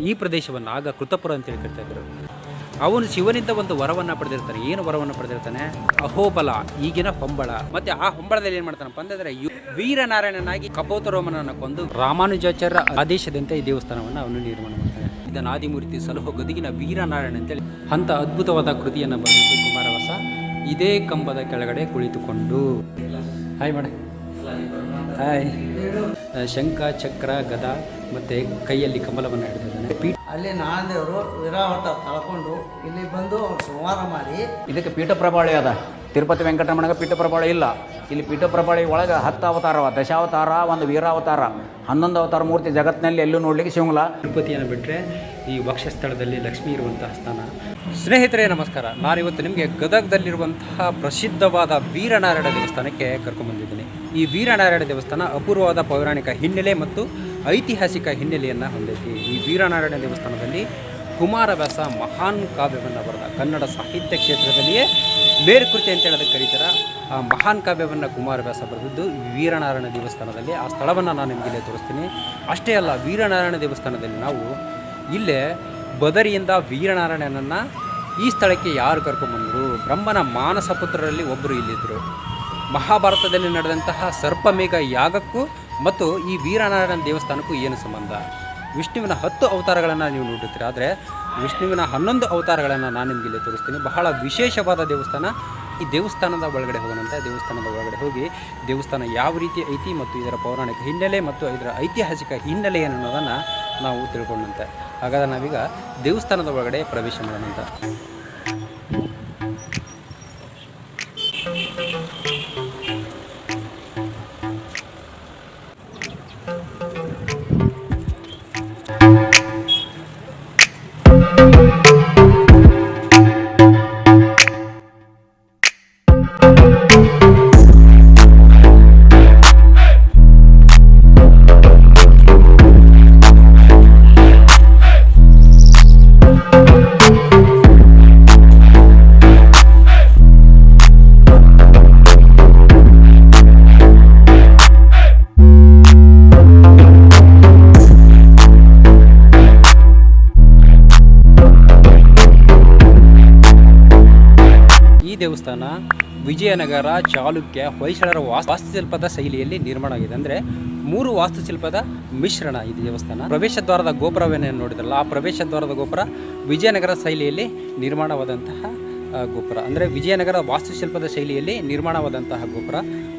ಈ ಪ್ರದೇಶವನ್ನು ಆಗ ಕೃತಪುರ ಅಂತೇಳಿ ಕರಿತಾ ಇದ್ದರು ಅವನು ಶಿವನಿಂದ ಒಂದು ವರವನ್ನು ಪಡೆದಿರ್ತಾನೆ. ಏನು ವರವನ್ನು ಪಡೆದಿರ್ತಾನೆ? ಅಹೋಬಲ, ಈಗಿನ ಹೊಂಬಳ ಮತ್ತೆ ಆ ಹೊಂಬಳದಲ್ಲಿ ಏನು ಮಾಡ್ತಾನಪ್ಪ ಅಂತಂದ್ರೆ ಯು- ವೀರನಾರಾಯಣನಾಗಿ ಕಪೋತರೋಮನನ್ನು ಕೊಂದು ರಾಮಾನುಜಾಚಾರ್ಯ ಆದೇಶದಂತೆ ಈ ದೇವಸ್ಥಾನವನ್ನು ಅವನು ನಿರ್ಮಾಣ ಮಾಡ್ತಾನೆ. ಇದನ್ನು ಆದಿಮೂರ್ತಿ ಸಲಹೋ ಗದಗಿನ ವೀರನಾರಾಯಣ ಅಂತೇಳಿ ಅಂತ ಅದ್ಭುತವಾದ ಕೃತಿಯನ್ನು ಬರೆದಿದ್ದು ಕುಮಾರವಾಸ ಇದೇ ಕಂಬದ ಕೆಳಗಡೆ ಕುಳಿತುಕೊಂಡು. ಹಾಯ್ ಮಾಡ ಹಾಯ್. ಶಂಖ ಚಕ್ರ ಗದ ಮತ್ತೆ ಕೈಯಲ್ಲಿ ಕಮಲವನ್ನು ಹಿಡಿದಿದ್ದಾನೆ. ಪೀಠ ಅಲ್ಲಿ ನಾನದೇವರು ವಿರಾವಟ ತಳ್ಕೊಂಡು ಇಲ್ಲಿ ಬಂದು ಅವ್ರು ಸಂವಾದ ಮಾಡಿ. ಇದಕ್ಕೆ ಪೀಠ ಪ್ರಭಾಳಿ ಅದ. ತಿರುಪತಿ ವೆಂಕಟರಮಣಗ ಪೀಠ ಪ್ರಭಾಳಿ ಇಲ್ಲ. ಇಲ್ಲಿ ಪೀಠ ಪ್ರಭಾಳಿ ಒಳಗೆ ಹತ್ತು ಅವತಾರವ ದಶಾವತಾರ ಒಂದು ವೀರಾವತಾರ. ಹನ್ನೊಂದು ಅವತಾರ ಮೂರ್ತಿ ಜಗತ್ತಿನಲ್ಲಿ ಎಲ್ಲೂ ನೋಡ್ಲಿಕ್ಕೆ ಸಿಗಲ್ಲ ತಿರುಪತಿಯನ್ನು ಬಿಟ್ಟರೆ ಈ ವಕ್ಷಸ್ಥಳದಲ್ಲಿ ಲಕ್ಷ್ಮಿ ಇರುವಂತಹ ಸ್ಥಾನ. ಸ್ನೇಹಿತರೆ, ನಮಸ್ಕಾರ. ನಾನಿವತ್ತು ನಿಮಗೆ ಗದಗದಲ್ಲಿರುವಂತಹ ಪ್ರಸಿದ್ಧವಾದ ವೀರನಾರಾಯಣ ದೇವಸ್ಥಾನಕ್ಕೆ ಕರ್ಕೊಂಡ್ಬಂದಿದ್ದೀನಿ ಈ ವೀರನಾರಾಯಣ ದೇವಸ್ಥಾನ ಅಪೂರ್ವವಾದ ಪೌರಾಣಿಕ ಹಿನ್ನೆಲೆ ಮತ್ತು ಐತಿಹಾಸಿಕ ಹಿನ್ನೆಲೆಯನ್ನು ಹೊಂದೈತಿ. ಈ ವೀರನಾರಾಯಣ ದೇವಸ್ಥಾನದಲ್ಲಿ ಕುಮಾರವ್ಯಾಸ ಮಹಾನ್ ಕಾವ್ಯವನ್ನು ಬರೆದ ಕನ್ನಡ ಸಾಹಿತ್ಯ ಕ್ಷೇತ್ರದಲ್ಲಿಯೇ ಮೇರುಕೃತಿ ಅಂತ ಹೇಳೋದಕ್ಕೆ ಕರೀತಾರ. ಆ ಮಹಾನ್ ಕಾವ್ಯವನ್ನು ಕುಮಾರವ್ಯಾಸ ಬರೆದಿದ್ದು ವೀರನಾರಾಯಣ ದೇವಸ್ಥಾನದಲ್ಲಿ. ಆ ಸ್ಥಳವನ್ನು ನಾನು ನಿಮಗೆ ಇಲ್ಲೇ ತೋರಿಸ್ತೀನಿ. ಅಷ್ಟೇ ಅಲ್ಲ, ವೀರನಾರಾಯಣ ದೇವಸ್ಥಾನದಲ್ಲಿ ನಾವು ಇಲ್ಲೇ ಬದರಿಯಿಂದ ವೀರನಾರಾಯಣನನ್ನು ಈ ಸ್ಥಳಕ್ಕೆ ಯಾರು ಕರ್ಕೊಂಬಂದರು? ಬ್ರಹ್ಮನ ಮಾನಸ ಪುತ್ರರಲ್ಲಿ ಒಬ್ಬರು ಇಲ್ಲಿದ್ದರು ಮಹಾಭಾರತದಲ್ಲಿ ನಡೆದಂತಹ ಸರ್ಪಮೇಘ ಯಾಗಕ್ಕೂ ಮತ್ತು ಈ ವೀರನಾರಾಯಣ ದೇವಸ್ಥಾನಕ್ಕೂ ಏನು ಸಂಬಂಧ? ವಿಷ್ಣುವಿನ ಹತ್ತು ಅವತಾರಗಳನ್ನು ನೀವು ನೋಡಿರ್ತೀರ. ಆದರೆ ವಿಷ್ಣುವಿನ ಹನ್ನೊಂದು ಅವತಾರಗಳನ್ನು ನಾನು ನಿಮಗೆ ಇಲ್ಲಿ ತೋರಿಸ್ತೀನಿ. ಬಹಳ ವಿಶೇಷವಾದ ದೇವಸ್ಥಾನ. ಈ ದೇವಸ್ಥಾನದ ಒಳಗಡೆ ಹೋಗೋಣಂತ ದೇವಸ್ಥಾನದ ಒಳಗಡೆ ಹೋಗಿ ದೇವಸ್ಥಾನ ಯಾವ ರೀತಿ ಐತಿ ಮತ್ತು ಇದರ ಪೌರಾಣಿಕ ಹಿನ್ನೆಲೆ ಮತ್ತು ಇದರ ಐತಿಹಾಸಿಕ ಹಿನ್ನೆಲೆ ಏನು ಅನ್ನೋದನ್ನು ನಾವು ತಿಳ್ಕೊಂಡಂತೆ. ಹಾಗಾದ್ರೆ ನಾವೀಗ ದೇವಸ್ಥಾನದ ಒಳಗಡೆ ಪ್ರವೇಶ ಮಾಡೋಣಂತ. ವಿಜಯನಗರ, ಚಾಲುಕ್ಯ, ಹೊಯ್ಸಳರ ವಾಸ್- ವಾಸ್ತುಶಿಲ್ಪದ ಶೈಲಿಯಲ್ಲಿ ನಿರ್ಮಾಣ ಆಗಿದೆ. ಅಂದರೆ ಮೂರು ವಾಸ್ತುಶಿಲ್ಪದ ಮಿಶ್ರಣ ಇದು ದೇವಸ್ಥಾನ. ಪ್ರವೇಶ ದ್ವಾರದ ಗೋಪುರವೇನೇ ನೋಡಿದ್ರಲ್ಲ, ಆ ಪ್ರವೇಶ ದ್ವಾರದ ಗೋಪುರ ವಿಜಯನಗರ ಶೈಲಿಯಲ್ಲಿ ನಿರ್ಮಾಣವಾದಂತಹ ಗೋಪುರ. ಅಂದರೆ ವಿಜಯನಗರ ವಾಸ್ತುಶಿಲ್ಪದ ಶೈಲಿಯಲ್ಲಿ ನಿರ್ಮಾಣವಾದಂತಹ ಗೋಪುರ.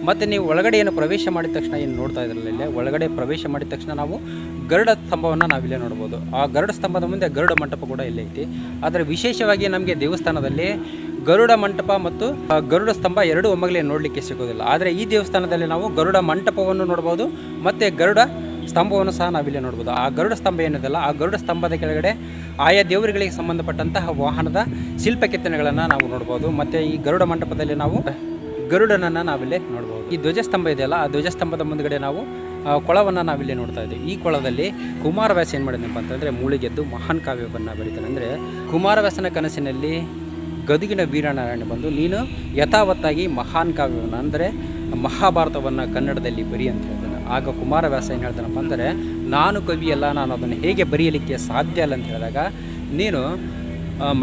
ಮತ್ತು ನೀವು ಒಳಗಡೆ ಏನು ಪ್ರವೇಶ ಮಾಡಿದ ತಕ್ಷಣ ಏನು ನೋಡ್ತಾ ಇದ್ರಲ್ಲ ಇಲ್ಲೇ, ಒಳಗಡೆ ಪ್ರವೇಶ ಮಾಡಿದ ತಕ್ಷಣ ನಾವು ಗರುಡ ಸ್ತಂಭವನ್ನು ನಾವಿಲ್ಲೇ ನೋಡ್ಬೋದು. ಆ ಗರುಡ ಸ್ತಂಭದ ಮುಂದೆ ಗರುಡ ಮಂಟಪ ಕೂಡ ಇಲ್ಲೇ ಐತಿ. ಆದರೆ ವಿಶೇಷವಾಗಿ ನಮಗೆ ದೇವಸ್ಥಾನದಲ್ಲಿ ಗರುಡ ಮಂಟಪ ಮತ್ತು ಗರುಡ ಸ್ತಂಭ ಎರಡು ಒಮ್ಮಗಲೇ ನೋಡಲಿಕ್ಕೆ ಸಿಗೋದಿಲ್ಲ. ಆದರೆ ಈ ದೇವಸ್ಥಾನದಲ್ಲಿ ನಾವು ಗರುಡ ಮಂಟಪವನ್ನು ನೋಡ್ಬೋದು, ಮತ್ತು ಗರುಡ ಸ್ತಂಭವನ್ನು ಸಹ ನಾವಿಲ್ಲಿ ನೋಡ್ಬೋದು. ಆ ಗರುಡ ಸ್ತಂಭ ಏನಿದೆಲ್ಲ ಆ ಗರುಡ ಸ್ತಂಭದ ಕೆಳಗಡೆ ಆಯಾ ದೇವರುಗಳಿಗೆ ಸಂಬಂಧಪಟ್ಟಂತಹ ವಾಹನದ ಶಿಲ್ಪ ಕೆತ್ತನೆಗಳನ್ನು ನಾವು ನೋಡ್ಬೋದು, ಮತ್ತು ಈ ಗರುಡ ಮಂಟಪದಲ್ಲಿ ನಾವು ಗರುಡನನ್ನು ನಾವಿಲ್ಲಿ ನೋಡ್ಬೋದು. ಈ ಧ್ವಜಸ್ತಂಭ ಇದೆಯಲ್ಲ, ಆ ಧ್ವಜಸ್ತಂಭದ ಮುಂದಗಡೆ ನಾವು ಕೊಳವನ್ನು ನಾವಿಲ್ಲಿ ನೋಡ್ತಾ ಇದ್ದೀವಿ. ಈ ಕೊಳದಲ್ಲಿ ಕುಮಾರವ್ಯಾಸ ಏನು ಮಾಡಿದ್ನಪ್ಪ ಅಂತಂದರೆ ಮೂಳಿಗೆದ್ದು ಮಹಾನ್ ಕಾವ್ಯವನ್ನು ಬೆಳಿತಾನೆ ಅಂದರೆ ಕುಮಾರವ್ಯಾಸನ ಕನಸಿನಲ್ಲಿ ಗದುಗಿನ ವೀರನಾರಾಯಣ ಬಂದು, ನೀನು ಯಥಾವತ್ತಾಗಿ ಮಹಾನ್ ಕಾವ್ಯವನ್ನು ಅಂದರೆ ಮಹಾಭಾರತವನ್ನು ಕನ್ನಡದಲ್ಲಿ ಬರಿ ಅಂತ ಹೇಳ್ತಾನೆ. ಆಗ ಕುಮಾರವ್ಯಾಸ ಏನು ಹೇಳ್ತಾನಪ್ಪ ಅಂದರೆ, ನಾನು ಕವಿಯಲ್ಲ ನಾನು ಅದನ್ನು ಹೇಗೆ ಬರೆಯಲಿಕ್ಕೆ ಸಾಧ್ಯ ಅಲ್ಲ ಅಂತ ಹೇಳಿದಾಗ, ನೀನು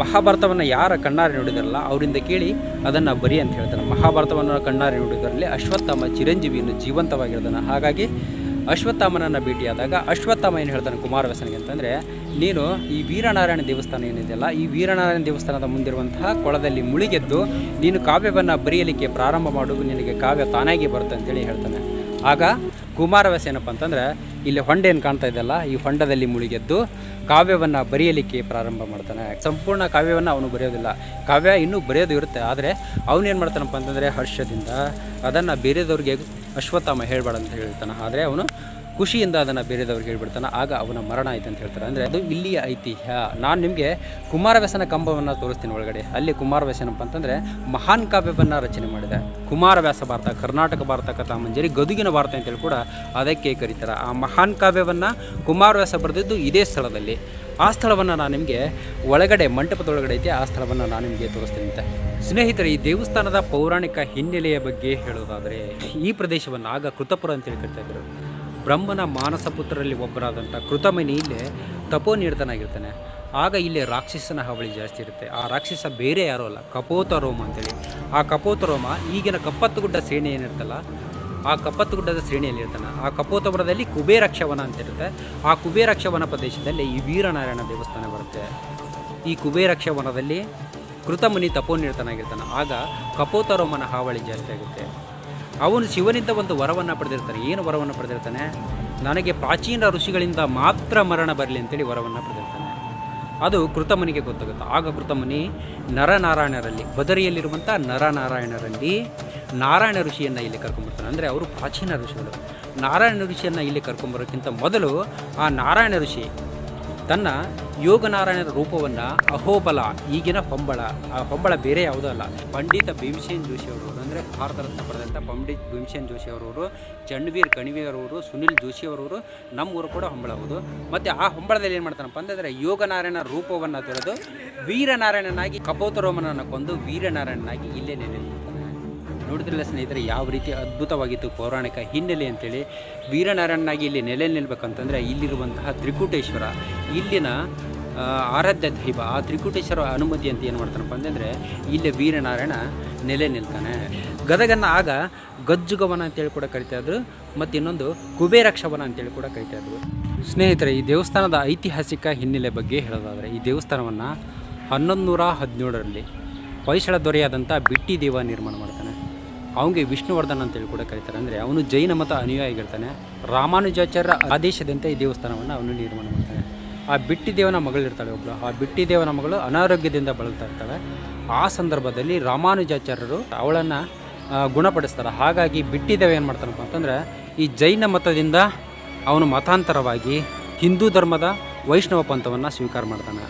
ಮಹಾಭಾರತವನ್ನು ಯಾರ ಕಣ್ಣಾರೆ ನೋಡಿದಾರಲ್ಲ, ಅವರಿಂದ ಕೇಳಿ ಅದನ್ನು ಬರಿ ಅಂತ ಹೇಳ್ತಾನೆ. ಮಹಾಭಾರತವನ್ನು ಕಣ್ಣಾರೆ ನೋಡಿದರಲ್ಲಿ ಅಶ್ವತ್ಥಾಮ ಚಿರಂಜೀವಿಯನ್ನು ಜೀವಂತವಾಗಿರ್ತಾನೆ. ಹಾಗಾಗಿ ಅಶ್ವತ್ಥಾಮನನ್ನು ಭೇಟಿಯಾದಾಗ ಅಶ್ವತ್ಥಾಮ ಏನು ಹೇಳ್ತಾನೆ ಕುಮಾರವ್ಯಾಸನಿಗೆ ಅಂತಂದರೆ, ನೀನು ಈ ವೀರನಾರಾಯಣ ದೇವಸ್ಥಾನ ಏನಿದೆಯಲ್ಲ, ಈ ವೀರನಾರಾಯಣ ದೇವಸ್ಥಾನದ ಮುಂದಿರುವಂತಹ ಕೊಳದಲ್ಲಿ ಮುಳುಗೆದ್ದು ನೀನು ಕಾವ್ಯವನ್ನು ಬರೆಯಲಿಕ್ಕೆ ಪ್ರಾರಂಭ ಮಾಡು, ನಿನಗೆ ಕಾವ್ಯ ತಾನಾಗಿ ಬರುತ್ತೆ ಅಂತೇಳಿ ಹೇಳ್ತಾನೆ. ಆಗ ಕುಮಾರವ್ಯಾಸ ಏನಪ್ಪ ಅಂತಂದರೆ, ಇಲ್ಲಿ ಹೊಂಡ ಏನು ಕಾಣ್ತಾ ಇದೆಯಲ್ಲ, ಈ ಹೊಂಡದಲ್ಲಿ ಮುಳುಗೆದ್ದು ಕಾವ್ಯವನ್ನು ಬರೆಯಲಿಕ್ಕೆ ಪ್ರಾರಂಭ ಮಾಡ್ತಾನೆ. ಸಂಪೂರ್ಣ ಕಾವ್ಯವನ್ನು ಅವನು ಬರೆಯೋದಿಲ್ಲ. ಕಾವ್ಯ ಇನ್ನೂ ಬರೆಯೋದು ಇರುತ್ತೆ, ಆದರೆ ಅವನೇನು ಮಾಡ್ತಾನಪ್ಪ ಅಂತಂದರೆ ಹರ್ಷದಿಂದ ಅದನ್ನು ಬೇರೆದವ್ರಿಗೆ ಅಶ್ವತ್ಥಾಮ ಹೇಳ್ಬಾರ್ದು ಅಂತ ಹೇಳ್ತಾನೆ ಆದರೆ ಅವನು ಖುಷಿಯಿಂದ ಅದನ್ನು ಬೇರೆದವ್ರಿಗೆ ಹೇಳ್ಬಿಡ್ತಾನೆ, ಆಗ ಅವನ ಮರಣ ಆಯ್ತು ಅಂತ ಹೇಳ್ತಾರೆ. ಅಂದರೆ ಅದು ಇಲ್ಲಿಯ ಐತಿಹ್ಯ. ನಾನು ನಿಮಗೆ ಕುಮಾರವ್ಯಾಸನ ಕಂಬವನ್ನು ತೋರಿಸ್ತೀನಿ ಒಳಗಡೆ. ಅಲ್ಲಿ ಕುಮಾರವ್ಯಾಸನಪ್ಪ ಅಂತಂದರೆ ಮಹಾನ್ ಕಾವ್ಯವನ್ನು ರಚನೆ ಮಾಡಿದೆ. ಕುಮಾರವ್ಯಾಸ ಭಾರತ, ಕರ್ನಾಟಕ ಭಾರತ, ಕಥಾಮಂಜರಿ, ಗದುಗಿನ ಭಾರತ ಅಂತೇಳಿ ಕೂಡ ಅದಕ್ಕೆ ಕರೀತಾರೆ. ಆ ಮಹಾನ್ ಕಾವ್ಯವನ್ನು ಕುಮಾರವ್ಯಾಸ ಬರೆದಿದ್ದು ಇದೇ ಸ್ಥಳದಲ್ಲಿ. ಆ ಸ್ಥಳವನ್ನು ನಾನು ನಿಮಗೆ ಒಳಗಡೆ, ಮಂಟಪದೊಳಗಡೆ ಐತೆ, ಆ ಸ್ಥಳವನ್ನು ನಾನು ನಿಮಗೆ ತೋರಿಸ್ತೀನಿ ಅಂತ. ಸ್ನೇಹಿತರೆ, ಈ ದೇವಸ್ಥಾನದ ಪೌರಾಣಿಕ ಹಿನ್ನೆಲೆಯ ಬಗ್ಗೆ ಹೇಳೋದಾದರೆ ಈ ಪ್ರದೇಶವನ್ನು ಆಗ ಕೃತಪುರ ಅಂತೇಳಿ ಕರಿತಾ ಇದ್ರು. ಬ್ರಹ್ಮನ ಮಾನಸ ಪುತ್ರರಲ್ಲಿ ಒಬ್ಬರಾದಂಥ ಕೃತಮನಿ ತಪೋ ನಿರತನಾಗಿರ್ತಾನೆ ಆಗ ಇಲ್ಲಿ ರಾಕ್ಷಸನ ಹಾವಳಿ ಜಾಸ್ತಿ ಇರುತ್ತೆ. ಆ ರಾಕ್ಷಸ ಬೇರೆ ಯಾರೂ ಅಲ್ಲ, ಕಪೋತರೋಮ ಅಂತೇಳಿ. ಆ ಕಪೋತರೋಮ ಈಗಿನ ಕಪ್ಪತ್ತುಗುಡ್ಡ ಸೇನೆ ಏನಿರ್ತಲ್ಲ ಆ ಕಪ್ಪತ್ತುಗುಡ್ಡದ ಶ್ರೇಣಿಯಲ್ಲಿ ಇರ್ತಾನೆ. ಆ ಕಪೋತಪುರದಲ್ಲಿ ಕುಬೇರಕ್ಷವನ ಅಂತ ಇರುತ್ತೆ. ಆ ಕುಬೇರಕ್ಷವನ ಪ್ರದೇಶದಲ್ಲಿ ಈ ವೀರನಾರಾಯಣ ದೇವಸ್ಥಾನ ಬರುತ್ತೆ. ಈ ಕುಬೇರಕ್ಷವನದಲ್ಲಿ ಕೃತಮುನಿ ತಪೋನಿರತನಾಗಿರ್ತಾನೆ. ಆಗ ಕಪೋತರೋಮನ ಹಾವಳಿ ಜಾಸ್ತಿ ಆಗುತ್ತೆ. ಅವನು ಶಿವನಿಂದ ಒಂದು ವರವನ್ನು ಪಡೆದಿರ್ತಾನೆ. ಏನು ವರವನ್ನು ಪಡೆದಿರ್ತಾನೆ? ನನಗೆ ಪ್ರಾಚೀನ ಋಷಿಗಳಿಂದ ಮಾತ್ರ ಮರಣ ಬರಲಿ ಅಂತೇಳಿ ವರವನ್ನು ಪಡೆದಿರ್ತಾನೆ. ಅದು ಕೃತಮನಿಗೆ ಗೊತ್ತಾಗುತ್ತೆ. ಆಗ ಕೃತಮುನಿ ನರನಾರಾಯಣರಲ್ಲಿ, ಬದರಿಯಲ್ಲಿರುವಂಥ ನರನಾರಾಯಣರಲ್ಲಿ ನಾರಾಯಣ ಋಷಿಯನ್ನು ಇಲ್ಲಿ ಕರ್ಕೊಂಬರ್ತಾನೆ ಅಂದರೆ ಅವರು ಪ್ರಾಚೀನ ಋಷಿಗಳು. ನಾರಾಯಣ ಋಷಿಯನ್ನು ಇಲ್ಲಿ ಕರ್ಕೊಂಬರೋಕ್ಕಿಂತ ಮೊದಲು ಆ ನಾರಾಯಣ ಋಷಿ ತನ್ನ ಯೋಗನಾರಾಯಣರ ರೂಪವನ್ನು ಅಹೋಬಲ, ಈಗಿನ ಹೊಂಬಳ ಆ ಹೊಂಬಳ ಬೇರೆ ಯಾವುದೂ ಅಲ್ಲ. ಪಂಡಿತ ಭೀಮಸೇನ್ ಜೋಶಿ ಅವರು ಅಂದರೆ ಭಾರತ ರತ್ನ ಪಡೆದಂಥ ಪಂಡಿತ್ ಭೀಮಸೇನ್ ಜೋಶಿ ಅವರವರು ಚಂಡ್ವೀರ್ ಕಣಿವೆಯವರವರು ಸುನಿಲ್ ಜೋಶಿ ಅವರವರು ನಮ್ಮೂರು ಕೂಡ ಹೊಂಬಳ ಹೌದು ಮತ್ತು ಆ ಹೊಂಬಳದಲ್ಲಿ ಏನು ಮಾಡ್ತಾನಪ್ಪ ಅಂತಂದರೆ ಯೋಗನಾರಾಯಣ ರೂಪವನ್ನು ತೊರೆದು ವೀರನಾರಾಯಣನಾಗಿ, ಕಪೋತರೋಮನನ್ನು ಕೊಂದು ವೀರನಾರಾಯಣನಾಗಿ ಇಲ್ಲೇ ನೆಲೆ ನೋಡಿದ್ರಲ್ಲ ಸ್ನೇಹಿತರೆ, ಯಾವ ರೀತಿ ಅದ್ಭುತವಾಗಿತ್ತು ಪೌರಾಣಿಕ ಹಿನ್ನೆಲೆ ಅಂತೇಳಿ. ವೀರನಾರಾಯಣನಾಗಿ ಇಲ್ಲಿ ನೆಲೆ ನಿಲ್ಬೇಕಂತಂದರೆ ಇಲ್ಲಿರುವಂತಹ ತ್ರಿಕೂಟೇಶ್ವರ, ಇಲ್ಲಿನ ಆರಾಧ್ಯ ದೈವ, ಆ ತ್ರಿಕೂಟೇಶ್ವರ ಅನುಮತಿ ಅಂತ ಏನು ಮಾಡ್ತಾನಪ್ಪ ಅಂತಂದರೆ, ಇಲ್ಲಿ ವೀರನಾರಾಯಣ ನೆಲೆ ನಿಲ್ತಾನೆ. ಗದಗನ್ನು ಆಗ ಗಜ್ಜುಗವನ ಅಂತೇಳಿ ಕೂಡ ಕರಿತಾ ಇದ್ರು, ಮತ್ತು ಇನ್ನೊಂದು ಕುಬೇರಕ್ಷವನ ಅಂತೇಳಿ ಕೂಡ ಕರಿತಾ ಇದ್ರು. ಸ್ನೇಹಿತರೆ, ಈ ದೇವಸ್ಥಾನದ ಐತಿಹಾಸಿಕ ಹಿನ್ನೆಲೆ ಬಗ್ಗೆ ಹೇಳೋದಾದರೆ, ಈ ದೇವಸ್ಥಾನವನ್ನು ಹನ್ನೊಂದು ನೂರ ಹದಿನೇಳರಲ್ಲಿ ಹೊಯ್ಸಳ ದೊರೆಯಾದಂಥ ಬಿಟ್ಟಿ ದೇವ ನಿರ್ಮಾಣ ಮಾಡ್ತಾನೆ. ಅವನಿಗೆ ವಿಷ್ಣುವರ್ಧನ್ ಅಂತೇಳಿ ಕೂಡ ಕರೀತಾರೆ. ಅಂದರೆ ಅವನು ಜೈನ ಮತ ಅನುಯಾಯಿಗಿರ್ತಾನೆ ರಾಮಾನುಜಾಚಾರ್ಯ ಆದೇಶದಂತೆ ಈ ದೇವಸ್ಥಾನವನ್ನು ಅವನು ನಿರ್ಮಾಣ ಮಾಡ್ತಾನೆ. ಆ ಬಿಟ್ಟಿ ದೇವನ ಮಗಳಿರ್ತಾಳೆ ಒಬ್ಬಳು ಆ ಬಿಟ್ಟಿ ದೇವನ ಮಗಳು ಅನಾರೋಗ್ಯದಿಂದ ಬಳಲ್ತಾ ಇರ್ತಾಳೆ. ಆ ಸಂದರ್ಭದಲ್ಲಿ ರಾಮಾನುಜಾಚಾರ್ಯರು ಅವಳನ್ನು ಗುಣಪಡಿಸ್ತಾರೆ. ಹಾಗಾಗಿ ಬಿಟ್ಟಿ ದೇವ ಏನು ಮಾಡ್ತಾನಪ್ಪ ಅಂತಂದರೆ, ಈ ಜೈನ ಮತದಿಂದ ಅವನು ಮತಾಂತರವಾಗಿ ಹಿಂದೂ ಧರ್ಮದ ವೈಷ್ಣವ ಪಂಥವನ್ನು ಸ್ವೀಕಾರ ಮಾಡ್ತಾನೆ.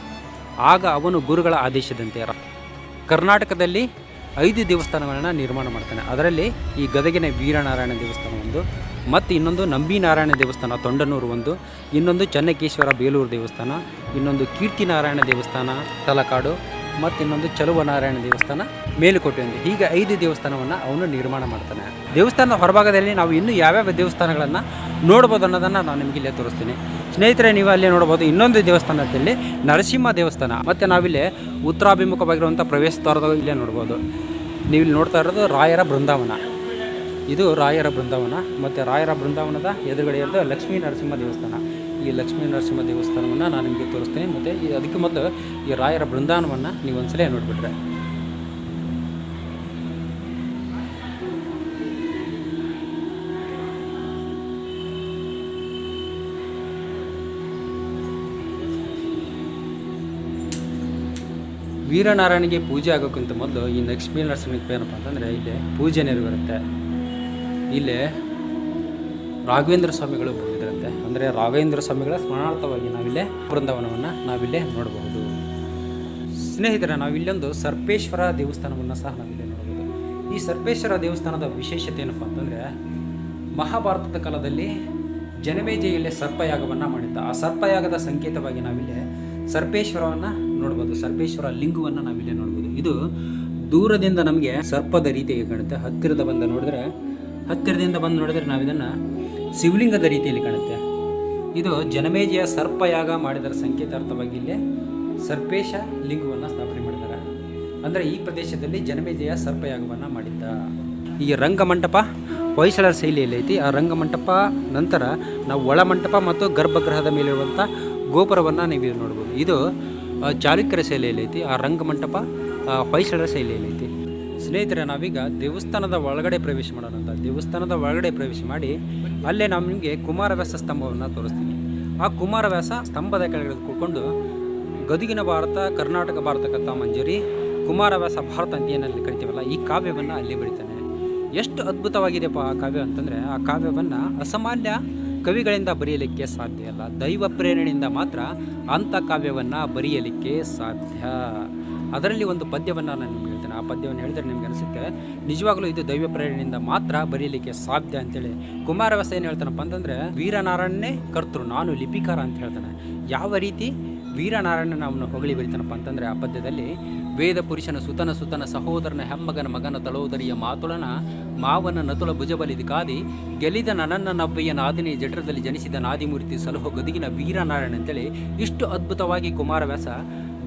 ಆಗ ಅವನು ಗುರುಗಳ ಆದೇಶದಂತೆ ಕರ್ನಾಟಕದಲ್ಲಿ ಐದು ದೇವಸ್ಥಾನಗಳನ್ನು ನಿರ್ಮಾಣ ಮಾಡ್ತಾನೆ. ಅದರಲ್ಲಿ ಈ ಗದಗಿನ ವೀರನಾರಾಯಣ ದೇವಸ್ಥಾನ ಒಂದು ಮತ್ತು ಇನ್ನೊಂದು ನಂಬಿ ನಾರಾಯಣ ದೇವಸ್ಥಾನ, ತೊಂಡನೂರು ಒಂದು. ಇನ್ನೊಂದು ಚನ್ನಕೇಶ್ವರ ಬೇಲೂರು ದೇವಸ್ಥಾನ, ಇನ್ನೊಂದು ಕೀರ್ತಿ ನಾರಾಯಣ ದೇವಸ್ಥಾನ, ತಲಕಾಡು, ಮತ್ತು ಇನ್ನೊಂದು ಚಲುವ ನಾರಾಯಣ ದೇವಸ್ಥಾನ, ಮೇಲುಕೋಟೆ ಒಂದು. ಹೀಗೆ ಐದು ದೇವಸ್ಥಾನವನ್ನು ಅವನು ನಿರ್ಮಾಣ ಮಾಡ್ತಾನೆ. ದೇವಸ್ಥಾನದ ಹೊರಭಾಗದಲ್ಲಿ ನಾವು ಇನ್ನೂ ಯಾವ್ಯಾವ ದೇವಸ್ಥಾನಗಳನ್ನು ನೋಡ್ಬೋದು ಅನ್ನೋದನ್ನು ನಾನು ನಿಮಗೆ ಇಲ್ಲೇ ತೋರಿಸ್ತೀನಿ. ಸ್ನೇಹಿತರೆ, ನೀವು ಅಲ್ಲಿ ನೋಡ್ಬೋದು ಇನ್ನೊಂದು ದೇವಸ್ಥಾನದಲ್ಲಿ ನರಸಿಂಹ ದೇವಸ್ಥಾನ. ಮತ್ತು ನಾವಿಲ್ಲಿ ಉತ್ತರಾಭಿಮುಖವಾಗಿರುವಂಥ ಪ್ರವೇಶ ದ್ವಾರದ ಇಲ್ಲೇ ನೋಡ್ಬೋದು. ನೀವು ಇಲ್ಲಿ ನೋಡ್ತಾ ಇರೋದು ರಾಯರ ಬೃಂದಾವನ. ಇದು ರಾಯರ ಬೃಂದಾವನ ಮತ್ತು ರಾಯರ ಬೃಂದಾವನದ ಎದುರುಗಡೆ ಇರೋದು ಲಕ್ಷ್ಮೀ ನರಸಿಂಹ ದೇವಸ್ಥಾನ. ಈ ಲಕ್ಷ್ಮೀ ನರಸಿಂಹ ದೇವಸ್ಥಾನವನ್ನು ನಾನು ನಿಮಗೆ ತೋರಿಸ್ತೀನಿ. ಮತ್ತು ಅದಕ್ಕೆ ಮೊದಲು ಈ ರಾಯರ ಬೃಂದಾವನವನ್ನು ನೀವು ಒಂದ್ಸಲ ನೋಡಿಬಿಟ್ರೆ. ವೀರನಾರಾಯಣಿಗೆ ಪೂಜೆ ಆಗೋಕ್ಕಿಂತ ಮೊದಲು ಈ ಲಕ್ಷ್ಮೀ ನರಸಿಂಹಕ್ಕೆ ಏನಪ್ಪ ಅಂತಂದರೆ, ಇಲ್ಲಿ ಪೂಜೆ ನೆರವೇರುತ್ತೆ. ಇಲ್ಲಿ ರಾಘವೇಂದ್ರ ಸ್ವಾಮಿಗಳು ಬಂದಿದ್ರಂತೆ ಅಂದರೆ ರಾಘವೇಂದ್ರ ಸ್ವಾಮಿಗಳ ಸ್ಮರಣಾರ್ಥವಾಗಿ ನಾವಿಲ್ಲೇ ಬೃಂದಾವನವನ್ನು ನಾವಿಲ್ಲೇ ನೋಡಬಹುದು. ಸ್ನೇಹಿತರೆ, ನಾವಿಲ್ಲೊಂದು ಸರ್ಪೇಶ್ವರ ದೇವಸ್ಥಾನವನ್ನು ಸಹ ನಾವಿಲ್ಲೇ ನೋಡಬಹುದು ಈ ಸರ್ಪೇಶ್ವರ ದೇವಸ್ಥಾನದ ವಿಶೇಷತೆ ಏನಪ್ಪ ಅಂತಂದರೆ, ಮಹಾಭಾರತದ ಕಾಲದಲ್ಲಿ ಜನಮೇಜೆಯಲ್ಲಿ ಸರ್ಪಯಾಗವನ್ನು ಮಾಡಿದ್ದ. ಆ ಸರ್ಪಯಾಗದ ಸಂಕೇತವಾಗಿ ನಾವಿಲ್ಲೇ ಸರ್ಪೇಶ್ವರವನ್ನು ನೋಡ್ಬೋದು. ಸರ್ಪೇಶ್ವರ ಲಿಂಗವನ್ನು ನಾವಿಲ್ಲೇ ನೋಡ್ಬೋದು. ಇದು ದೂರದಿಂದ ನಮಗೆ ಸರ್ಪದ ರೀತಿಯಾಗಿ ಕಾಣುತ್ತೆ ಹತ್ತಿರದ ಬಂದ ನೋಡಿದ್ರೆ ಹತ್ತಿರದಿಂದ ಬಂದು ನೋಡಿದ್ರೆ ನಾವಿದನ್ನು ಶಿವಲಿಂಗದ ರೀತಿಯಲ್ಲಿ ಕಾಣುತ್ತೆ. ಇದು ಜನಮೇಜಯ ಸರ್ಪಯಾಗ ಮಾಡಿದರ ಸಂಕೇತಾರ್ಥವಾಗಿ ಇಲ್ಲೇ ಸರ್ಪೇಶ ಲಿಂಗವನ್ನು ಸ್ಥಾಪನೆ ಮಾಡಿದ್ದಾರೆ ಅಂದರೆ ಈ ಪ್ರದೇಶದಲ್ಲಿ ಜನಮೇಜಯ ಸರ್ಪಯಾಗವನ್ನು ಮಾಡಿದ್ದ. ಈ ರಂಗಮಂಟಪ ಹೊಯ್ಸಳ ಶೈಲಿಯಲ್ಲಿ ಐತಿ. ಆ ರಂಗಮಂಟಪ ನಂತರ ನಾವು ಒಳಮಂಟಪ ಮತ್ತು ಗರ್ಭಗೃಹದ ಮೇಲಿರುವಂಥ ಗೋಪುರವನ್ನು ನೀವು ನೋಡ್ಬೋದು. ಇದು ಚಾಲುಕ್ಯರ ಶೈಲಿಯಲ್ಲಿ ಐತಿ. ಆ ರಂಗಮಂಟಪ ಹೊಯ್ಸಳ ಶೈಲಿಯಲ್ಲಿ ಐತಿ. ಸ್ನೇಹಿತರೆ, ನಾವೀಗ ದೇವಸ್ಥಾನದ ಒಳಗಡೆ ಪ್ರವೇಶ ಮಾಡೋಣ ದೇವಸ್ಥಾನದ ಒಳಗಡೆ ಪ್ರವೇಶ ಮಾಡಿ ಅಲ್ಲೇ ನಾವು ನಿಮಗೆ ಕುಮಾರವ್ಯಾಸ ಸ್ತಂಭವನ್ನು ತೋರಿಸ್ತೀನಿ. ಆ ಕುಮಾರವ್ಯಾಸ ಸ್ತಂಭದ ಕೆಳಗಡೆ ಕೂತ್ಕೊಂಡು ಗದುಗಿನ ಭಾರತ, ಕರ್ನಾಟಕ ಭಾರತ ಕಥಾ ಮಂಜರಿ, ಕುಮಾರವ್ಯಾಸ ಭಾರತ ಅಂತ ಏನಲ್ಲಿ ಕರಿತೀವಲ್ಲ, ಈ ಕಾವ್ಯವನ್ನು ಅಲ್ಲಿ ಬೆಳಿತಾನೆ ಎಷ್ಟು ಅದ್ಭುತವಾಗಿದೆಯಪ್ಪ ಆ ಕಾವ್ಯ ಅಂತಂದರೆ, ಆ ಕಾವ್ಯವನ್ನು ಅಸಾಮಾನ್ಯ ಕವಿಗಳಿಂದ ಬರೆಯಲಿಕ್ಕೆ ಸಾಧ್ಯ ಇಲ್ಲ. ದೈವ ಪ್ರೇರಣೆಯಿಂದ ಮಾತ್ರ ಅಂಥ ಕಾವ್ಯವನ್ನು ಬರೆಯಲಿಕ್ಕೆ ಸಾಧ್ಯ. ಅದರಲ್ಲಿ ಒಂದು ಪದ್ಯವನ್ನು ನಾನು ನಿಮ್ಗೆ ಆ ಪದ್ಯವನ್ನು ಹೇಳಿದ್ರೆ ನಿಮ್ಗೆ ಅನಿಸುತ್ತೆ. ನಿಜವಾಗ್ಲೂ ಇದು ದೈವ ಪ್ರೇರಣೆಯಿಂದ ಮಾತ್ರ ಬರೀಲಿಕ್ಕೆ ಸಾಧ್ಯ ಅಂತೇಳಿ. ಕುಮಾರವ್ಯಾಸ ಏನು ಹೇಳ್ತಾನಪ್ಪ ಅಂತಂದ್ರೆ, ವೀರನಾರಾಯಣನೇ ಕರ್ತೃ, ನಾನು ಲಿಪಿಕಾರ ಅಂತ ಹೇಳ್ತಾನೆ. ಯಾವ ರೀತಿ? ವೀರನಾರಾಯಣನ ಅವನು ಹೊಗಳಿ ಬರೀತಾನಪ್ಪ ಅಂತಂದರೆ, ಆ ಪದ್ಯದಲ್ಲಿ, ವೇದ ಪುರುಷನ ಸುತನ ಸುತನ ಸಹೋದರನ ಹೆಮ್ಮಗನ ಮಗನ ತಳೋದರಿಯ ಮಾತುಳನ ಮಾವನ ನತುಳ ಭುಜಬಲಿದು ಕಾದಿ, ಗೆಲಿದ ನನ್ನ ನವ್ವೆಯ ನಾದಿನಿ ಜಠರದಲ್ಲಿ ಜನಿಸಿದ ನಾದಿಮೂರ್ತಿ ಸಲಹೋ ಗದಿಗಿನ ವೀರನಾರಾಯಣ ಅಂತೇಳಿ. ಇಷ್ಟು ಅದ್ಭುತವಾಗಿ ಕುಮಾರವ್ಯಾಸ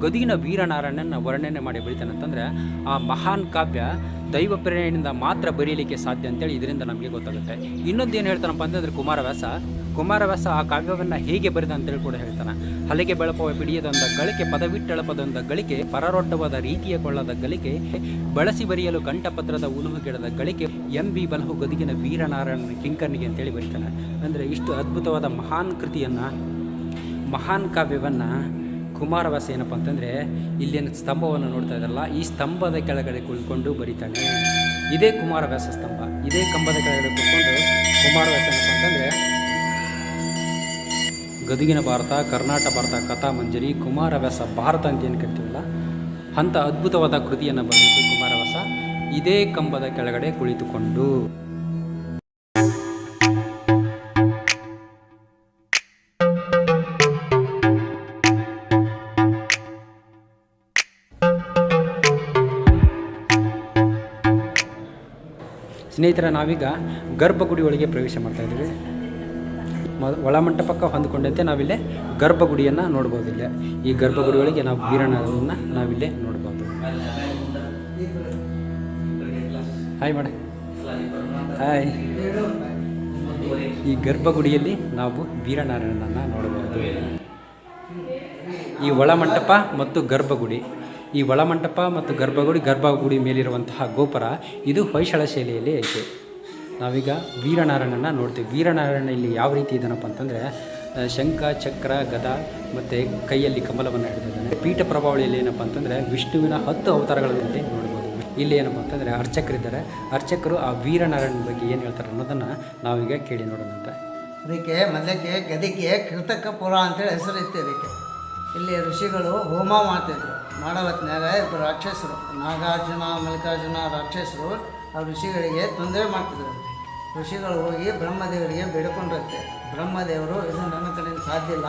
ಗದಿಗಿನ ವೀರನಾರಾಯಣನ ವರ್ಣನೆ ಮಾಡಿ ಬರೀತಾನಂತಂದರೆ ಆ ಮಹಾನ್ ಕಾವ್ಯ ದೈವ ಪ್ರೇರಣೆಯಿಂದ ಮಾತ್ರ ಬರೀಲಿಕ್ಕೆ ಸಾಧ್ಯ ಅಂತೇಳಿ ಇದರಿಂದ ನಮಗೆ ಗೊತ್ತಾಗುತ್ತೆ. ಇನ್ನೊಂದು ಏನು ಹೇಳ್ತಾನಪ್ಪ ಅಂತಂದರೆ ಕುಮಾರವ್ಯಾಸ. ಕುಮಾರವ್ಯಾಸ ಆ ಕಾವ್ಯವನ್ನು ಹೇಗೆ ಬರೆದ ಅಂತೇಳಿ ಕೂಡ ಹೇಳ್ತಾನೆ. ಹಲಗೆ ಬೆಳಪವ ಬಿಡಿಯದೊಂದ ಗಳಿಕೆ ಪದವಿಟ್ಟಳಪದೊಂದ ಗಳಿಕೆ ಪರರೊಡ್ಡವಾದ ರೀತಿಯ ಕೊಳ್ಳದ ಗಳಿಕೆ ಬಳಸಿ ಬರೆಯಲು ಕಂಠಪತ್ರದ ಉಲುಹು ಗಿಡದ ಗಳಿಕೆ ಎಂ ಬಿ ಬಲಹು ಗದಿಗಿನ ವೀರನಾರಾಯಣನ ಕಿಂಕರ್ನಿಗೆ ಅಂತೇಳಿ ಬರೀತಾನೆ. ಅಂದರೆ ಇಷ್ಟು ಅದ್ಭುತವಾದ ಮಹಾನ್ ಕೃತಿಯನ್ನು, ಮಹಾನ್ ಕಾವ್ಯವನ್ನು ಕುಮಾರವ್ಯಾಸ ಏನಪ್ಪ ಅಂತಂದರೆ ಇಲ್ಲಿನ ಸ್ತಂಭವನ್ನು ನೋಡ್ತಾ ಇದ್ದಾರಲ್ಲ, ಈ ಸ್ತಂಭದ ಕೆಳಗಡೆ ಕುಳ್ಕೊಂಡು ಬರೀತಾನೆ. ಇದೇ ಕುಮಾರವ್ಯಾಸ ಸ್ತಂಭ. ಇದೇ ಕಂಬದ ಕೆಳಗಡೆ ಕುಳ್ಕೊಂಡು ಕುಮಾರವ್ಯಾಸ ಏನಪ್ಪ ಅಂತಂದರೆ ಗದುಗಿನ ಭಾರತ ಕರ್ನಾಟಕ ಭಾರತ ಕಥಾ ಮಂಜರಿ ಕುಮಾರವ್ಯಾಸ ಭಾರತ ಅಂತ ಏನು ಕರಿತೀವಲ್ಲ ಅಂಥ ಅದ್ಭುತವಾದ ಕೃತಿಯನ್ನು ಬರೆದಿದ್ದು ಕುಮಾರವ್ಯಾಸ ಇದೇ ಕಂಬದ ಕೆಳಗಡೆ ಕುಳಿತುಕೊಂಡು. ಸ್ನೇಹಿತರ, ನಾವೀಗ ಗರ್ಭಗುಡಿ ಒಳಗೆ ಪ್ರವೇಶ ಮಾಡ್ತಾ ಇದ್ದೀವಿ. ಮ- ಒಳಮಂಟಪಕ್ಕೆ ಹೊಂದಿಕೊಂಡಂತೆ ನಾವಿಲ್ಲಿ ಗರ್ಭಗುಡಿಯನ್ನು ನೋಡ್ಬೋದಿಲ್ಲ ಈ ಗರ್ಭಗುಡಿ ಒಳಗೆ ನಾವು ವೀರಣ್ಣನ ನಾವಿಲ್ಲಿ ನೋಡ್ಬೋದು. ಹಾಯ್ ಮಾಡಿ ಹಾಯ್ ಈ ಗರ್ಭಗುಡಿಯಲ್ಲಿ ನಾವು ವೀರನಾರಾಯಣನ ನೋಡಬಹುದು ಈ ಒಳಮಂಟಪ ಮತ್ತು ಗರ್ಭಗುಡಿ. ಈ ಒಳಮಂಟಪ ಮತ್ತು ಗರ್ಭಗುಡಿ ಗರ್ಭಗುಡಿ ಮೇಲಿರುವಂತಹ ಗೋಪುರ ಇದು ಹೊಯ್ಸಳ ಶೈಲಿಯಲ್ಲಿ ಐತೆ. ನಾವೀಗ ವೀರನಾರಾಯಣನ ನೋಡ್ತೀವಿ. ವೀರನಾರಾಯಣ ಇಲ್ಲಿ ಯಾವ ರೀತಿ ಇದ್ದಾನಪ್ಪ ಅಂತಂದರೆ ಶಂಖ, ಚಕ್ರ, ಗದ ಮತ್ತು ಕೈಯಲ್ಲಿ ಕಮಲವನ್ನು ಹಿಡಿದಿದ್ದಾನೆ. ಪೀಠ ಪ್ರಭಾವಳಿಯಲ್ಲಿ ಏನಪ್ಪ ಅಂತಂದರೆ, ವಿಷ್ಣುವಿನ ಹತ್ತು ಅವತಾರಗಳಂತೆ ನೋಡ್ಬೋದು. ಇಲ್ಲಿ ಏನಪ್ಪ ಅಂತಂದರೆ ಅರ್ಚಕರಿದ್ದಾರೆ. ಅರ್ಚಕರು ಆ ವೀರನಾರಾಯಣನ ಬಗ್ಗೆ ಏನು ಹೇಳ್ತಾರೆ ಅನ್ನೋದನ್ನು ನಾವೀಗ ಕೇಳಿ ನೋಡೋಣಂತೆ. ಅದಕ್ಕೆ ಮೊದಲಕ್ಕೆ ಗದಿಗೆ ಕೃತಕಪುರ ಅಂತೇಳಿ ಹೆಸರು ಇತ್ತು ಇದಕ್ಕೆ. ಇಲ್ಲಿ ಋಷಿಗಳು ಹೋಮ ಮಾಡ್ತಿದ್ರು. ಮಾಡೋ ಇಬ್ಬರು ರಾಕ್ಷಸರು, ನಾಗಾರ್ಜುನ, ಮಲ್ಲಿಕಾರ್ಜುನ ರಾಕ್ಷಸರು ಆ ಋಷಿಗಳಿಗೆ ತೊಂದರೆ ಮಾಡ್ತಿದ್ರು. ಋಷಿಗಳು ಹೋಗಿ ಬ್ರಹ್ಮದೇವರಿಗೆ ಬೇಡ್ಕೊಂಡಿರುತ್ತೆ ಬ್ರಹ್ಮದೇವರು, ಇದು ನನ್ನ ಕಡೆಯಿಂದ ಸಾಧ್ಯ ಇಲ್ಲ.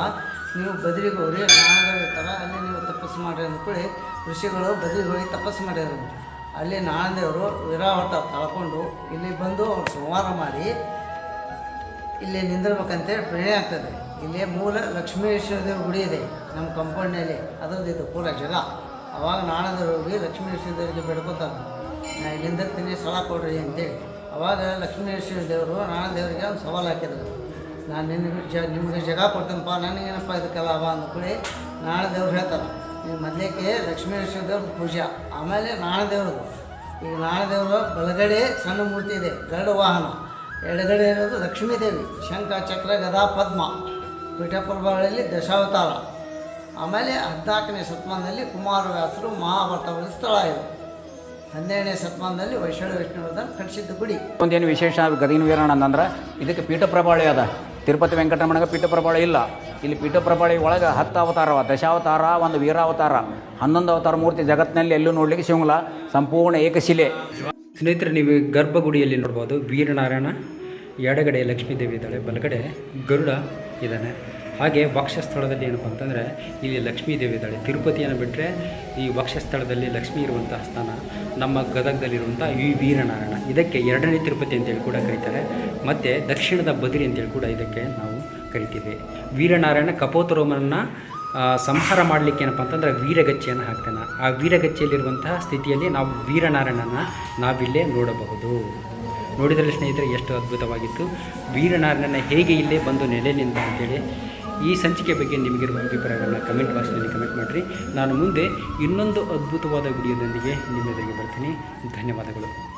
ನೀವು ಬದಲಿಗೆ ಹೋಗ್ರಿ ನಾಗರ ಥರ ಅಲ್ಲಿ ನೀವು ತಪಸ್ಸು ಮಾಡಿ ಅಂದ್ಕೊಳ್ಳಿ. ಋಷಿಗಳು ಬದಲಿಗೆ ಹೋಗಿ ತಪಸ್ಸು ಮಾಡ್ಯಾರ. ಅಲ್ಲಿ ನಾಳದೇವರು ವಿರಾವತ ತಳ್ಕೊಂಡು ಇಲ್ಲಿ ಬಂದು ಅವ್ರು ಸಂವಾರ ಮಾಡಿ, ಇಲ್ಲಿ ನಿಂದಿರ್ಬೇಕಂತೇಳಿ ಪ್ರೇರಣೆ ಆಗ್ತದೆ. ಇಲ್ಲಿ ಮೂಲ ಲಕ್ಷ್ಮೀಶ್ವರ ದೇವ್ರ ಗುಡಿ ಇದೆ, ನಮ್ಮ ಕಂಪೌಂಡ್ನಲ್ಲಿ. ಅದರದ್ದು ಇದು ಪೂರ ಜಗ. ಅವಾಗ ನಾಣದವ್ರು ಹೋಗಿ ಲಕ್ಷ್ಮೀಶ್ವರ ದೇವರಿಗೆ ಬೇಡ್ಕೊತಾರೆ ನಾ ಇಲ್ಲಿಂದ ತಿನ್ನಿ ಸ್ಥಳ ಕೊಡ್ರಿ ಅಂತೇಳಿ. ಅವಾಗ ಲಕ್ಷ್ಮೀಶ್ವರ ದೇವರು ನಾಣದೇವರಿಗೆ ಒಂದು ಸವಾಲು ಹಾಕಿದ್ರು. ನಾನು ನಿನಗೆ ಜ, ನಿಮಗೆ ಜಗ ಕೊಡ್ತೀನಪ್ಪ, ನನಗೇನಪ್ಪ ಇದಕ್ಕೆ ಲಾಭ ಅಂದ್ಕೊಳ್ಳಿ. ನಾಣದೇವ್ರು ಹೇಳ್ತಾರೆ ನೀವು ಮೊದಲಿಗೆ ಲಕ್ಷ್ಮೀಶ್ವರ ದೇವ್ರ ಪೂಜೆ. ಆಮೇಲೆ ನಾಣದೇವ್ರದ್ದು ಈಗ ನಾಣದೇವರು ಬಲಗಡೆ ಸಣ್ಣ ಮೂರ್ತಿ ಇದೆ ಗರುಡ ವಾಹನ. ಎಡಗಡೆ ಇರೋದು ಲಕ್ಷ್ಮೀದೇವಿ, ಶಂಖ, ಚಕ್ರ, ಗದಾ, ಪದ್ಮ. ಪೀಠಪ್ರಭಾವಳಿಯಲ್ಲಿ ದಶಾವತಾರ. ಆಮೇಲೆ ಹದಿನಾಲ್ಕನೇ ಶತಮಾನದಲ್ಲಿ ಕುಮಾರವ್ಯಾಸರು ಮಹಾಭಾರತ ಸ್ಥಳ ಇದು. ಹನ್ನೆರಡನೇ ಶತಮಾನದಲ್ಲಿ ವೈಶಾಳ ವಿಷ್ಣುವರ್ಧನ್ ಕಟ್ಟಿಸಿದ್ದು ಗುಡಿ. ಒಂದೇನು ವಿಶೇಷ ಗದಗಿನ ವೀರಣ್ಣ ಅಂತಂದ್ರೆ ಇದಕ್ಕೆ ಪೀಠ ಪ್ರಭಾಳಿ ಅದ. ತಿರುಪತಿ ವೆಂಕಟರಮಣಗೆ ಪೀಠ ಪ್ರಭಾಳಿ ಇಲ್ಲ. ಇಲ್ಲಿ ಪೀಠ ಪ್ರಭಾಳಿ ಒಳಗೆ ಹತ್ತು ಅವತಾರವ ದಶಾವತಾರ ಒಂದು ವೀರಾವತಾರ. ಹನ್ನೊಂದು ಅವತಾರ ಮೂರ್ತಿ ಜಗತ್ತಿನಲ್ಲಿ ಎಲ್ಲೂ ನೋಡ್ಲಿಕ್ಕೆ ಸಿಗಂಗಿಲ್ಲ. ಸಂಪೂರ್ಣ ಏಕಶಿಲೆ. ಸ್ನೇಹಿತರೆ ನೀವು ಗರ್ಭಗುಡಿಯಲ್ಲಿ ನೋಡ್ಬೋದು. ವೀರನಾರಾಯಣ ಎಡಗಡೆ ಲಕ್ಷ್ಮೀದೇವಿ ಇದ್ದಾಳೆ ಬಲಗಡೆ ಗರುಡ. ಇದ್ದಾನೆ. ಹಾಗೆ ವಕ್ಷಸ್ಥಳದಲ್ಲಿ ಏನಪ್ಪ ಅಂತಂದರೆ ಇಲ್ಲಿ ಲಕ್ಷ್ಮೀದೇವಿ ಇದ್ದಾಳೆ. ತಿರುಪತಿಯನ್ನು ಬಿಟ್ಟರೆ ಈ ವಕ್ಷಸ್ಥಳದಲ್ಲಿ ಲಕ್ಷ್ಮೀ ಇರುವಂತಹ ಸ್ಥಾನ ನಮ್ಮ ಗದಗದಲ್ಲಿರುವಂಥ ಈ ವೀರನಾರಾಯಣ. ಇದಕ್ಕೆ ಎರಡನೇ ತಿರುಪತಿ ಅಂತೇಳಿ ಕೂಡ ಕರೀತಾರೆ. ಮತ್ತು ದಕ್ಷಿಣದ ಬದಿರಿ ಅಂತೇಳಿ ಕೂಡ ಇದಕ್ಕೆ ನಾವು ಕರಿತೀವಿ. ವೀರನಾರಾಯಣ ಕಪೋತರೋಮನನ್ನು ಸಂಹಾರ ಮಾಡಲಿಕ್ಕೆ ಏನಪ್ಪ ಅಂತಂದರೆ ವೀರಗಚ್ಚೆಯನ್ನು ಹಾಕ್ತಾನೆ. ಆ ವೀರಗಚ್ಚೆಯಲ್ಲಿರುವಂತಹ ಸ್ಥಿತಿಯಲ್ಲಿ ನಾವು ವೀರನಾರಾಯಣನ ನಾವಿಲ್ಲೇ ನೋಡಬಹುದು. ನೋಡಿದರೆ ಸ್ನೇಹಿತರೆ, ಎಷ್ಟು ಅದ್ಭುತವಾಗಿತ್ತು. ವೀರನಾರಾಯಣನ ಹೇಗೆ ಇಲ್ಲೇ ಬಂದು ನೆಲೆ ನಿಂತ ಅಂತೇಳಿ ಈ ಸಂಚಿಕೆ ಬಗ್ಗೆ ನಿಮಗಿರುವ ಅಭಿಪ್ರಾಯಗಳನ್ನ ಕಮೆಂಟ್ ಬಾಕ್ಸ್ನಲ್ಲಿ ಕಮೆಂಟ್ ಮಾಡಿರಿ. ನಾನು ಮುಂದೆ ಇನ್ನೊಂದು ಅದ್ಭುತವಾದ ವಿಡಿಯೋದೊಂದಿಗೆ ನಿಮ್ಮೆದುರಿಗೆ ಬರ್ತೀನಿ. ಧನ್ಯವಾದಗಳು.